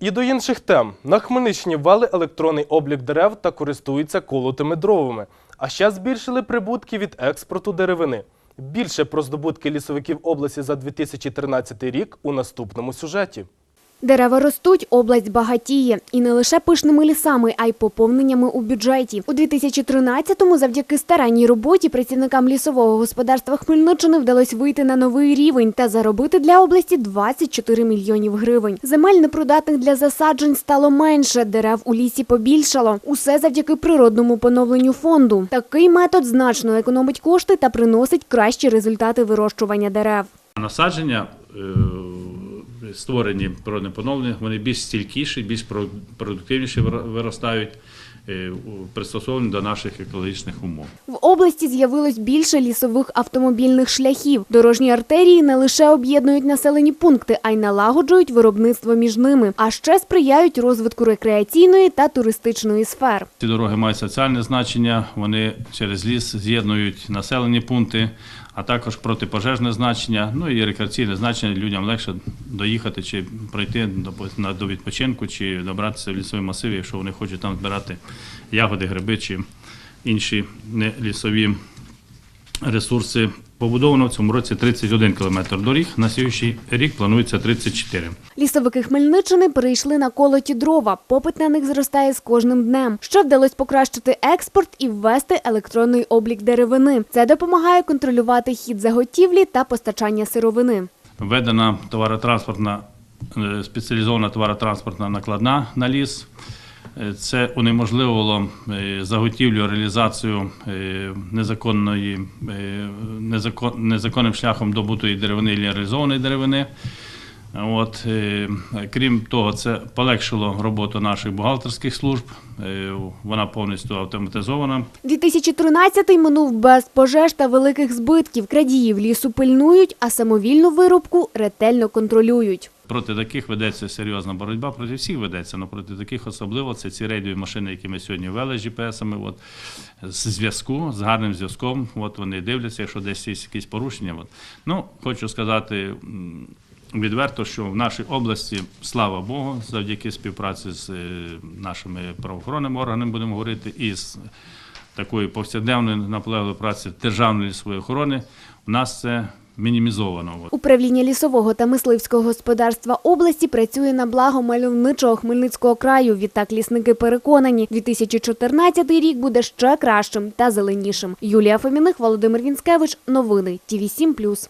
І до інших тем. На Хмельниччині ввели електронний облік дерев та користуються колотими дровами. А ще збільшили прибутки від експорту деревини. Більше про здобутки лісовиків області за 2013 рік у наступному сюжеті. Дерева ростуть, область багатіє. І не лише пишними лісами, а й поповненнями у бюджеті. У 2013-му завдяки старанній роботі працівникам лісового господарства Хмельниччини вдалося вийти на новий рівень та заробити для області 24 мільйонів гривень. Земель непридатних для засаджень стало менше, дерев у лісі побільшало. Усе завдяки природному поновленню фонду. Такий метод значно економить кошти та приносить кращі результати вирощування дерев. Насадження, е, створені природне поновлення, вони більш стількіші, більш про- продуктивніші виростають, е, пристосовані до наших екологічних умов. В області з'явилось більше лісових автомобільних шляхів. Дорожні артерії не лише об'єднують населені пункти, а й налагоджують виробництво між ними, а ще сприяють розвитку рекреаційної та туристичної сфер. Ці дороги мають соціальне значення, вони через ліс з'єднують населені пункти, а також протипожежне значення, ну і рекреаційне значення людям легше доїхати чи пройти до, відпочинку, чи добратися в лісові масиви, якщо вони хочуть там збирати ягоди, гриби чи інші не лісові ресурси. Побудовано в цьому році 31 кілометр доріг. На сьогоднішній рік планується 34. Лісовики Хмельниччини перейшли на колоті дрова. Попит на них зростає з кожним днем. Ще вдалося покращити експорт і ввести електронний облік деревини. Це допомагає контролювати хід заготівлі та постачання сировини. Введена товаротранспортна е, спеціалізована товаротранспортна накладна на ліс. Е, Це унеможливило е, заготівлю, реалізацію незаконної, незакон, незаконним шляхом добутої деревини і реалізованої деревини. От, е, крім того, це полегшило роботу наших бухгалтерських служб. Е, Вона повністю автоматизована. 2013-й минув без пожеж та великих збитків. Крадіїв лісу пильнують, а самовільну вирубку ретельно контролюють. Проти таких ведеться серйозна боротьба, проти всіх ведеться, але проти таких особливо це ці рейдові машини, які ми сьогодні ввели з GPS-ами, от, з зв'язку, з гарним зв'язком. От вони дивляться, якщо десь є якісь порушення. От. Ну, хочу сказати відверто, що в нашій області, слава Богу, завдяки співпраці з е, нашими правоохоронними органами, будемо говорити, і з такої повсякденної наполегливої праці Державної лісової охорони, у нас це мінімізовано. Управління лісового та мисливського господарства області працює на благо мальовничого Хмельницького краю. Відтак лісники переконані, 2014 рік буде ще кращим та зеленішим. Юлія Фоміних, Володимир Вінськевич. Новини ТІВІ 7+.